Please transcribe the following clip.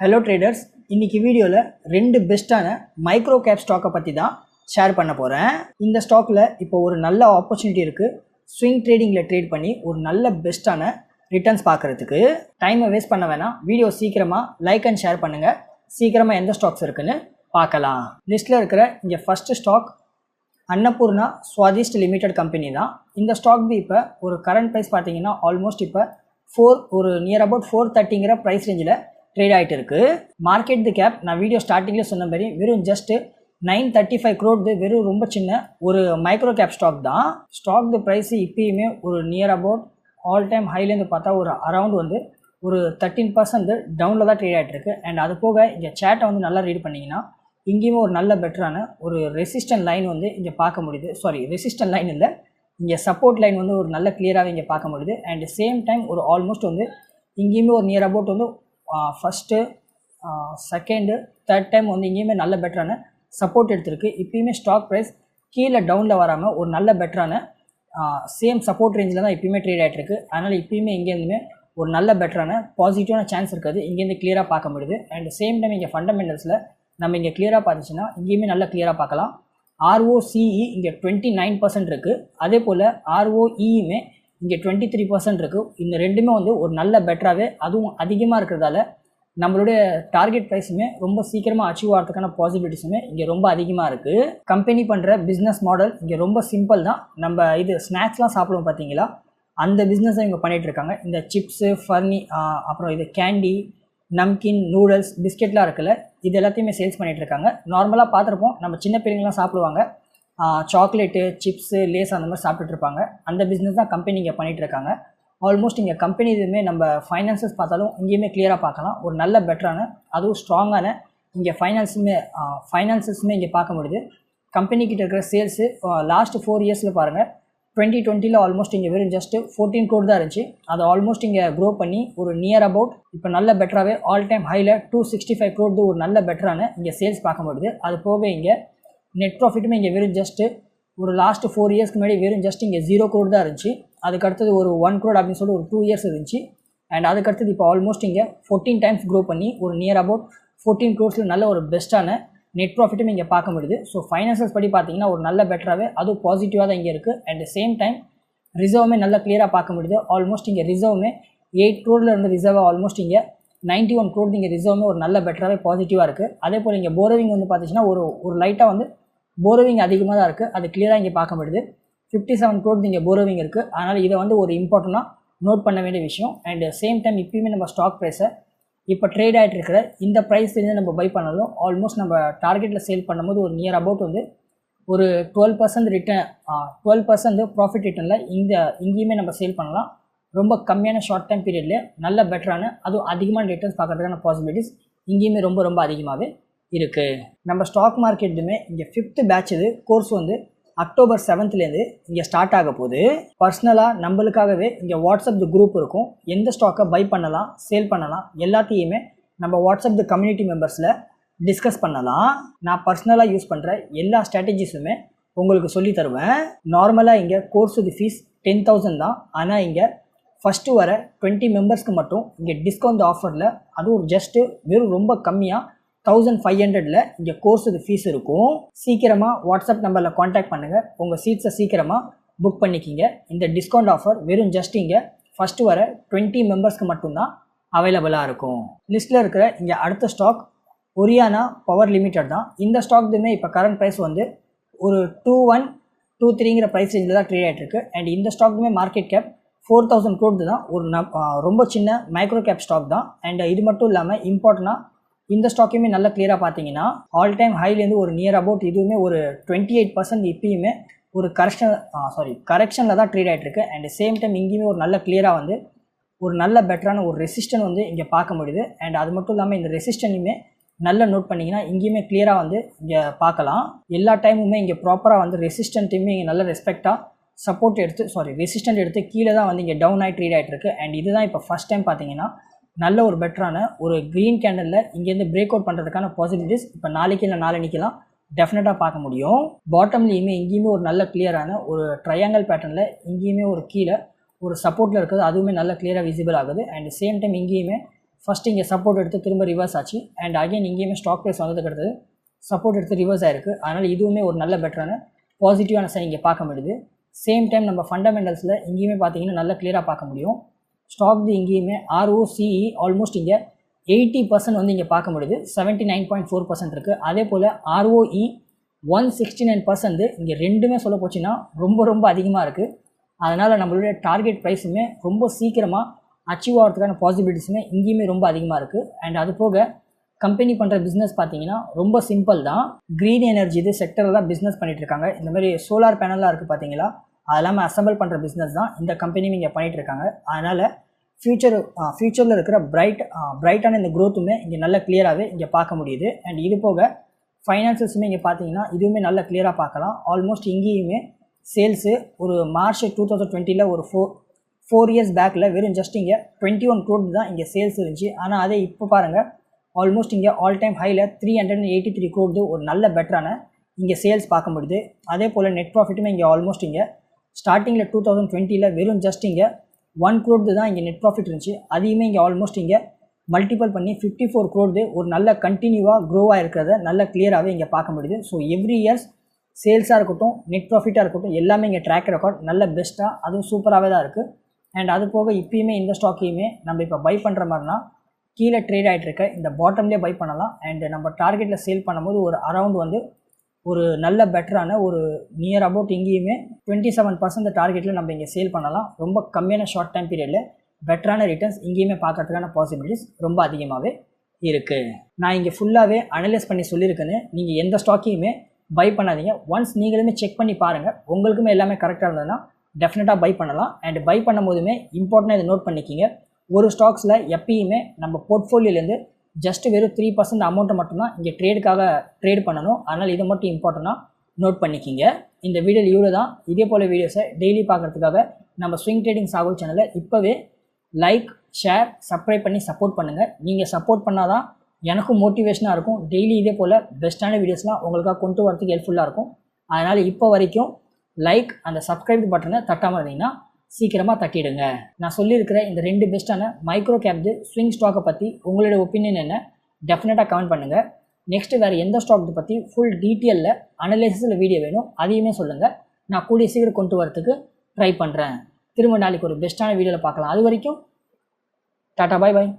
Hello traders இன்னைக்கு வீடியோவில் ரெண்டு பெஸ்ட்டான மைக்ரோ கேப் ஸ்டாக்கை பற்றி தான் ஷேர் பண்ண போகிறேன் இந்த ஸ்டாக்கில் இப்போ ஒரு நல்ல ஆப்பர்ச்சுனிட்டி இருக்குது ஸ்விங் ட்ரேடிங்கில் ட்ரேட் பண்ணி ஒரு நல்ல பெஸ்ட்டான ரிட்டர்ன்ஸ் பார்க்குறதுக்கு டைமை வேஸ்ட் பண்ண வேணாம். வீடியோ சீக்கிரமாக லைக் அண்ட் ஷேர் பண்ணுங்கள் சீக்கிரமாக எந்த ஸ்டாக்ஸ் இருக்குன்னு பார்க்கலாம். லிஸ்ட்டில் இருக்கிற இங்கே first stock Annapurna Swadisht limited company தான். இந்த ஸ்டாக் இப்போ ஒரு கரண்ட் ப்ரைஸ் பார்த்தீங்கன்னா ஆல்மோஸ்ட் இப்போ ஃபோர் ஒரு நியர் அபவுட் ஃபோர் தேர்ட்டிங்கிற ப்ரைஸ் ரேஞ்சில் ட்ரேட் ஆகிட்டு இருக்குது மார்க்கெட் தி கேப் நான் வீடியோ ஸ்டார்டிங்கில் சொன்ன மாதிரி வெறும் just nine thirty five crore வெறும் ரொம்ப சின்ன ஒரு மைக்ரோ கேப் ஸ்டாக் தான். ஸ்டாக் தி ப்ரைஸ் இப்பயுமே ஒரு நியர் அபவுட் ஆல் டைம் ஹைலேருந்து பார்த்தா ஒரு அரவுண்ட் வந்து ஒரு தேர்ட்டீன் பர்சன்ட் டவுனில் தான் ட்ரேட் ஆகிட்டு இருக்கு. அண்ட் அது போக இங்கே சேட்டை வந்து நல்லா ரீட் பண்ணிங்கன்னா இங்கேயுமே ஒரு நல்ல பெட்டரான ஒரு ரெசிஸ்டன்ட் லைன் வந்து இங்கே பார்க்க முடியுது. சாரி ரெசிஸ்டன்ட் லைன் இல்லை இங்கே சப்போர்ட் லைன் வந்து ஒரு நல்ல கிளியராகவே இங்கே பார்க்க முடியுது. அண்ட் சேம் டைம் ஒரு ஆல்மோஸ்ட் வந்து இங்கேயுமே ஒரு நியர் அபவுட் வந்து ஃபஸ்ட்டு செகண்டு தேர்ட் டைம் வந்து இங்கேயுமே நல்ல பெட்டரான சப்போர்ட் எடுத்திருக்கு. இப்பயுமே ஸ்டாக் ப்ரைஸ் கீழே டவுனில் வராமல் ஒரு நல்ல பெட்டரான சேம் சப்போர்ட் ரேஞ்சில் தான் இப்பயுமே ட்ரேட் ஆகிட்டு அதனால் இப்பயுமே இங்கேருந்துமே ஒரு நல்ல பெட்டரான பாசிட்டிவான சான்ஸ் இருக்காது. இங்கேருந்து கிளியராக பார்க்க முடியுது. அண்ட் சேம் டைம் இங்கே ஃபண்டமெண்டல்ஸில் நம்ம இங்கே கிளியராக பார்த்துச்சுன்னா இங்கேயுமே நல்லா கிளியராக பார்க்கலாம். ஆர்ஓசிஇ இங்கே டுவெண்ட்டி நைன் பர்சன்ட் இருக்குது அதே போல் ஆர்ஓஇயுமே இங்கே டுவெண்ட்டி த்ரீ பர்சன்ட் இருக்குது இந்த ரெண்டுமே வந்து ஒரு நல்ல பெட்டராகவே அதுவும் அதிகமாக இருக்கிறதால நம்மளுடைய டார்கெட் ப்ரைஸுமே ரொம்ப சீக்கிரமாக அச்சீவ் ஆகிறதுக்கான பாசிபிலிட்டிஸுமே இங்கே ரொம்ப அதிகமாக இருக்குது கம்பெனி பண்ணுற பிஸ்னஸ் மாடல் இங்கே ரொம்ப சிம்பிள் தான். நம்ம இது ஸ்நாக்ஸ்லாம் சாப்பிடுவோம் பார்த்தீங்களா அந்த பிஸ்னஸை இவங்க பண்ணிகிட்டு இருக்காங்க. இந்த சிப்ஸு ஃபர்னி அப்புறம் இது கேண்டி நம்கின் நூடுல்ஸ் பிஸ்கெட்லாம் இருக்குல்ல இது எல்லாத்தையுமே சேல்ஸ் பண்ணிகிட்டு இருக்காங்க. நார்மலாக பார்த்துருப்போம். நம்ம சின்ன பிள்ளைங்களாம் சாப்பிடுவாங்க. சாக்லேட்டு சிப்ஸு லேஸ் அந்த மாதிரி சாப்பிட்டுட்டு இருப்பாங்க அந்த பிஸ்னஸ் தான் கம்பெனி இங்கே பண்ணிகிட்டு இருக்காங்க ஆல்மோஸ்ட் இங்கே கம்பெனி இதுவுமே நம்ம ஃபைனான்சஸ் பார்த்தாலும் இங்கேயுமே கிளியராக பார்க்கலாம். ஒரு நல்ல பெட்டரான அதுவும் ஸ்ட்ராங்கான இங்கே ஃபைனான்ஸுமே ஃபைனான்சஸுமே இங்கே பார்க்க முடியுது. கம்பெனிக்கிட்ட இருக்கிற சேல்ஸு லாஸ்ட் ஃபோர் இயர்ஸில் பாருங்கள் டுவெண்ட்டி டுவெண்ட்டியில் ஆல்மோஸ்ட் இங்கே வெறும் ஜஸ்ட்டு ஃபோர்டீன் கோட் தான் இருந்துச்சு. அது ஆல்மோஸ்ட் இங்கே க்ரோ பண்ணி ஒரு நியர் அபவுட் இப்போ நல்ல பெட்டராகவே ஆல் டைம் ஹையில் டூ சிக்ஸ்டி ஃபைவ் க்ரோட் ஒரு நல்ல பெட்டரான இங்கே சேல்ஸ் பார்க்க முடியுது. அது போக இங்கே நெட் ப்ராஃபிட்டுமே இங்கே வெறும் ஜஸ்ட்டு ஒரு லாஸ்ட் ஃபோர் இயர்ஸ்க்கு முன்னாடி வெறும் ஜஸ்ட் இங்கே ஜீரோ க்ரோட் தான் இருந்துச்சு. அதுக்கு அடுத்தது ஒரு ஒன் க்ரோட் அப்படின்னு சொல்லி ஒரு டூ இயர்ஸ் இருந்துச்சு. அண்ட் அதுக்கு அடுத்தது இப்போ ஆல்மோஸ்ட் இங்கே ஃபோர்டீன் டைம்ஸ் க்ரோ பண்ணி ஒரு நியர் அபவுட் ஃபோர்டீன் க்ரோட்ஸில் நல்ல ஒரு பெஸ்ட்டான நெட் ப்ராஃபிட்டும் இங்கே பார்க்க முடியுது. ஸோ ஃபைனான்சஸ் படி பார்த்தீங்கன்னா ஒரு நல்ல பெட்டராகவே அதுவும் பாசிட்டிவாக தான் இங்கே இருக்குது அண்ட் சேம் டைம் ரிசர்வுமே நல்லா கிளியராக பார்க்க முடியுது. ஆல்மோஸ்ட் இங்கே ரிசர்வுமே எயிட் க்ரோடில் இருந்த ரிசர்வ் ஆல்மோஸ்ட் இங்கே நைன்ட்டி ஒன் க்ரோட் இங்கே ரிசர்வுமே ஒரு நல்ல பெட்டராகவே பாசிட்டிவாக இருக்குது அதே போல் இங்கே போரோவிங் வந்து பார்த்தீங்கன்னா ஒரு ஒரு லைட்டாக வந்து போரோவிங் அதிகமாக தான் இருக்குது அது கிளியராக இங்கே பார்க்க முடியுது. ஃபிஃப்டி செவன் க்ரோட் இங்கே போரோவிங் இருக்குது அதனால் இதை வந்து ஒரு இம்பார்ட்டண்ட்டாக நோட் பண்ண வேண்டிய விஷயம். அண்ட் சேம் டைம் இப்பயுமே நம்ம ஸ்டாக் ப்ரைஸை இப்போ ட்ரேட் ஆகிட்டு இருக்கிற இந்த ப்ரைஸ்லேருந்து நம்ம பை பண்ணாலும் ஆல்மோஸ்ட் நம்ம டார்கெட்டில் சேல் பண்ணும்போது ஒரு நியர் அபவுட் வந்து ஒரு twelve percent return twelve percent profit ரிட்டர்னில் இந்த இங்கேயுமே நம்ம சேல் பண்ணலாம். ரொம்ப கம்மியான ஷார்ட் டைம் பீரியட்லேயே நல்ல பெட்டரான அதுவும் அதிகமான ரிட்டர்ன்ஸ் பார்க்கறதுக்கான பாசிபிலிட்டிஸ் இங்கேயுமே ரொம்ப ரொம்ப அதிகமாகவே இருக்குது நம்ம ஸ்டாக் மார்க்கெட்டுமே இங்கே ஃபிஃப்த்து பேட்ச் இது கோர்ஸ் வந்து அக்டோபர் செவன்த்லேருந்து இங்கே ஸ்டார்ட் ஆக போகுது. பர்சனலாக நம்மளுக்காகவே இங்கே வாட்ஸ்அப் குரூப் இருக்கும். எந்த ஸ்டாக்கை பை பண்ணலாம் சேல் பண்ணலாம் எல்லாத்தையுமே நம்ம வாட்ஸ்அப் கம்யூனிட்டி மெம்பர்ஸில் டிஸ்கஸ் பண்ணலாம். நான் பர்சனலாக யூஸ் பண்ணுற எல்லா ஸ்ட்ராட்டஜிஸுமே உங்களுக்கு சொல்லி தருவேன். நார்மலாக இங்கே கோர்ஸ் ஃபீஸ் டென் தௌசண்ட் தான். ஆனால் இங்கே ஃபஸ்ட்டு வர டுவெண்ட்டி மெம்பர்ஸ்க்கு மட்டும் இங்கே டிஸ்கவுண்ட் ஆஃபரில் அதுவும் ஜஸ்ட்டு வெறும் ரொம்ப கம்மியாக தௌசண்ட் ஃபைவ் ஹண்ட்ரடில் இங்கே கோர்ஸுக்கு ஃபீஸ் இருக்கும். சீக்கிரமாக வாட்ஸ்அப் நம்பரில் காண்டாக்ட் பண்ணுங்கள் உங்கள் சீட்ஸை சீக்கிரமாக புக் பண்ணிக்கிங்க. இந்த டிஸ்கவுண்ட் ஆஃபர் வெறும் ஜஸ்ட் இங்கே ஃபஸ்ட்டு வர டுவெண்ட்டி மெம்பர்ஸ்க்கு மட்டும்தான் அவைலபிளாக இருக்கும். லிஸ்ட்டில் இருக்கிற இங்கே அடுத்த ஸ்டாக் ஒரியானா பவர் லிமிடெட் தான். இந்த ஸ்டாக்துமே இப்போ கரண்ட் ப்ரைஸ் வந்து ஒரு டூ ஒன் டூ த்ரீங்கிற ப்ரைஸ் ரேஞ்சில் தான் ட்ரேட் ஆகிட்டுருக்கு அண்ட் இந்த ஸ்டாக்குமே market cap four thousand crore தான். ஒரு ந ரொம்ப சின்ன மைக்ரோ கேப் ஸ்டாக் தான். அண்ட் இது மட்டும் இல்லாமல் இம்பார்ட்டண்ட்டாக இந்த ஸ்டாக்கையுமே நல்லா கிளியராக பார்த்தீங்கன்னா ஆல் டைம் ஹைலேருந்து ஒரு நியர் அபவுட் இதுவுமே ஒரு டுவெண்ட்டி எயிட் பர்சன்ட் இப்பயுமே ஒரு கரெக்ஷன் சாரி கரெக்ஷனில் தான் ட்ரேட் ஆகிட்டு இருக்கு அண்ட் சேம் டைம் இங்கேயுமே ஒரு நல்ல கிளியராக வந்து ஒரு நல்ல பெட்டரான ஒரு ரெசிஸ்டன் வந்து இங்கே பார்க்க முடியுது. அண்ட் அது மட்டும் இல்லாமல் இந்த ரெசிஸ்டனையுமே நல்லா நோட் பண்ணிங்கன்னா இங்கேயுமே கிளியராக வந்து இங்கே பார்க்கலாம். எல்லா டைமுமே இங்கே ப்ராப்பராக வந்து ரெசிஸ்டன்ட்டையுமே இங்கே நல்ல ரெஸ்பெக்டாக சப்போர்ட் எடுத்து சாரி ரெசிஸ்டன்ட் எடுத்து கீழே தான் வந்து இங்கே டவுன் ஆகி ட்ரீட் ஆகிட்டு இருக்கு அண்ட் இதுதான் இப்போ ஃபஸ்ட் டைம் பார்த்தீங்கன்னா நல்ல ஒரு பெட்டரான ஒரு க்ரீன் கேண்டலில் இங்கேருந்து பிரேக் அவுட் பண்ணுறதுக்கான பாசிபிலிட்டிஸ் இப்போ நாளைக்கு இல்லை நாளைக்கெல்லாம் டெஃபினட்டாக பார்க்க முடியும். பாட்டம்லேயுமே இங்கேயுமே ஒரு நல்ல கிளியரான ஒரு ட்ரையாங்கல் பேட்டர்னில் இங்கேயுமே ஒரு கீழே ஒரு சப்போர்ட்டில் இருக்குது. அதுவுமே நல்ல கிளியராக விசிபிள் ஆகுது. அண்ட் சேம் டைம் இங்கேயுமே ஃபஸ்ட் இங்கே சப்போர்ட் எடுத்து திரும்ப ரிவர்ஸ் ஆச்சு. அண்ட் அகைன் இங்கேயுமே ஸ்டாக் ப்ரைஸ் வந்ததுக்கு அடுத்தது சப்போர்ட் எடுத்து ரிவர்ஸ் ஆயிருக்கு. அதனால் இதுவுமே ஒரு நல்ல பெட்டரான பாசிட்டிவான சைன் இங்கே பார்க்க முடியுது. சேம் டைம் நம்ம ஃபண்டமெண்டல்ஸில் இங்கேயுமே பார்த்தீங்கன்னா நல்லா கிளியராக பார்க்க முடியும். ஸ்டாக் இங்கேயுமே ஆர்ஓசிஇ ஆல்மோஸ்ட் இங்கே எயிட்டி பர்சன்ட் வந்து இங்கே பார்க்க முடியுது. Seventy nine point four percent இருக்குது அதே போல் ROE one sixty nine percent இங்கே ரெண்டுமே சொல்ல போச்சுன்னா ரொம்ப ரொம்ப அதிகமாக இருக்குது அதனால் நம்மளுடைய டார்கெட் ப்ரைஸுமே ரொம்ப சீக்கிரமாக அச்சீவ் ஆகிறதுக்கான பாசிபிலிட்டிஸுமே இங்கேயுமே ரொம்ப அதிகமாக இருக்குது அண்ட் அது போக கம்பெனி பண்ணுற பிஸ்னஸ் பார்த்தீங்கன்னா ரொம்ப சிம்பிள் தான். க்ரீன் எனர்ஜி இது செக்டரில் தான் பிஸ்னஸ் பண்ணிகிட்ருக்காங்க இருக்காங்க. இந்த மாதிரி சோலார் பேனலாக இருக்குது பார்த்தீங்களா? அது இல்லாமல் அசம்பிள் பண்ணுற பிஸ்னஸ் தான் இந்த கம்பெனியும் இங்கே பண்ணிகிட்டு இருக்காங்க. அதனால் ஃப்யூச்சர் ஃப்யூச்சரில் இருக்கிற பிரைட் பிரைட்டான இந்த க்ரோத்துமே இங்கே நல்ல கிளியராகவே இங்கே பார்க்க முடியுது. அண்ட் இது போக ஃபைனான்சஸுமே இங்கே பார்த்தீங்கன்னா இதுவுமே நல்ல கிளியராக பார்க்கலாம். ஆல்மோஸ்ட் இங்கேயுமே சேல்ஸு ஒரு மார்ச் டூ தௌசண்ட் டுவெண்ட்டியில் ஒரு ஃபோர் ஃபோர் இயர்ஸ் பேக்கில் வெறும் ஜஸ்ட் இங்கே டுவெண்ட்டி ஒன் க்ரோட் தான் இங்கே சேல்ஸ் இருந்துச்சு. ஆனால் அதே இப்போ பாருங்கள் ஆல்மோஸ்ட் இங்கே ஆல் டைம் ஹையில் three hundred and eighty three crore ஒரு நல்ல பெட்டரான இங்கே சேல்ஸ் பார்க்க முடியுது. அதே போல் நெட் ப்ராஃபிட்டுமே இங்கே ஆல்மோஸ்ட் இங்கே ஸ்டார்டிங்கில் டூ தௌசண்ட் டுவெண்ட்டியில் வெறும் ஜஸ்ட் இங்கே ஒன் க்ரோடு தான் இங்கே நெட் ப்ராஃபிட் இருந்துச்சு. அதையுமே இங்கே ஆல்மோஸ்ட் இங்கே மல்டிபிள் பண்ணி ஃபிஃப்டி ஃபோர் க்ரோடு ஒரு நல்ல கண்டினியூவாக க்ரோவாக இருக்கிறத நல்ல கிளியராகவே இங்கே பார்க்க முடியுது. ஸோ எவ்ரி இயர்ஸ் சேல்ஸாக இருக்கட்டும் நெட் ப்ராஃபிட்டாக இருக்கட்டும் எல்லாமே இங்கே ட்ராக் ரெக்கார்ட் நல்ல பெஸ்ட்டாக அதுவும் சூப்பராகவே தான் இருக்குது அண்ட் அது போக இப்பயுமே இந்த ஸ்டாக்கையுமே நம்ம இப்போ பை பண்ணுற மாதிரினா கீழே ட்ரேட் ஆகிட்டு இருக்க இந்த பாட்டம்லேயே பை பண்ணலாம். அண்ட் நம்ம டார்கெட்டில் சேல் பண்ணும்போது ஒரு அரவுண்ட் வந்து ஒரு நல்ல பெட்டரான ஒரு நியர் அபவுட் இங்கேயுமே டுவெண்ட்டி செவன் பர்சன்ட் டார்கெட்டில் நம்ம இங்கே சேல் பண்ணலாம். ரொம்ப கம்மியான ஷார்ட் டைம் பீரியடில் பெட்டரான ரிட்டர்ன்ஸ் இங்கேயுமே பார்க்கறதுக்கான பாசிபிலிட்டிஸ் ரொம்ப அதிகமாகவே இருக்குது நான் இங்கே ஃபுல்லாகவே அனலைஸ் பண்ணி சொல்லியிருக்கேன்னு நீங்கள் எந்த ஸ்டாக்கையுமே பை பண்ணாதீங்க. ஒன்ஸ் நீங்களுமே செக் பண்ணி பாருங்கள் உங்களுக்குமே எல்லாமே கரெக்டாக இருந்ததுன்னா டெஃபினட்டாக பை பண்ணலாம். அண்ட் பை பண்ணும் போதுமே இம்பார்ட்டண்டாக இதை நோட் பண்ணிக்கிங்க. ஒரு ஸ்டாக்ஸில் எப்பயுமே நம்ம போர்ட்ஃபோலியோலேருந்து ஜஸ்ட் வெறும் த்ரீ பர்சன்ட் அமௌண்ட்டை மட்டும்தான் இங்கே ட்ரேடுக்காக ட்ரேட் பண்ணணும். அதனால் இதை மட்டும் இம்பார்ட்டண்ட்டாக நோட் பண்ணிக்கிங்க. இந்த வீடியோ இவ்வளோ தான் இதே போல் வீடியோஸை டெய்லி பார்க்குறதுக்காக நம்ம ஸ்விங் ட்ரேடிங் சாகுல் சேனலை இப்போவே லைக் ஷேர் சப்ஸ்கிரைப் பண்ணி சப்போர்ட் பண்ணுங்கள் நீங்கள் சப்போர்ட் பண்ணால் தான் எனக்கும் மோட்டிவேஷனாக இருக்கும். டெய்லி இதே போல் பெஸ்ட்டான வீடியோஸ்லாம் உங்களுக்காக கொண்டு வரதுக்கு ஹெல்ப்ஃபுல்லாக இருக்கும். அதனால் இப்போ வரைக்கும் லைக் அந்த சப்ஸ்கிரைப் பட்டனை தட்டாமல் இருந்தீங்கன்னா சீக்கிரமாக தட்டிடுங்க. நான் சொல்லியிருக்கிற இந்த ரெண்டு பெஸ்ட்டான மைக்ரோ கேப்து ஸ்விங் ஸ்டாக்கை பற்றி உங்களோட ஒப்பீனியன் என்ன? டெஃபினட்டாக கமெண்ட் பண்ணுங்கள் நெக்ஸ்ட்டு வேறு எந்த ஸ்டாக் பற்றி ஃபுல் டீட்டெயிலில் அனலைசிஸில் வீடியோ வேணும் அதையுமே சொல்லுங்கள் நான் கூடிய சீக்கிரம் கொண்டு வரதுக்கு ட்ரை பண்ணுறேன் திரும்ப நாளைக்கு ஒரு பெஸ்ட்டான வீடியோவில் பார்க்கலாம். அது வரைக்கும் டாட்டா பாய் பாய்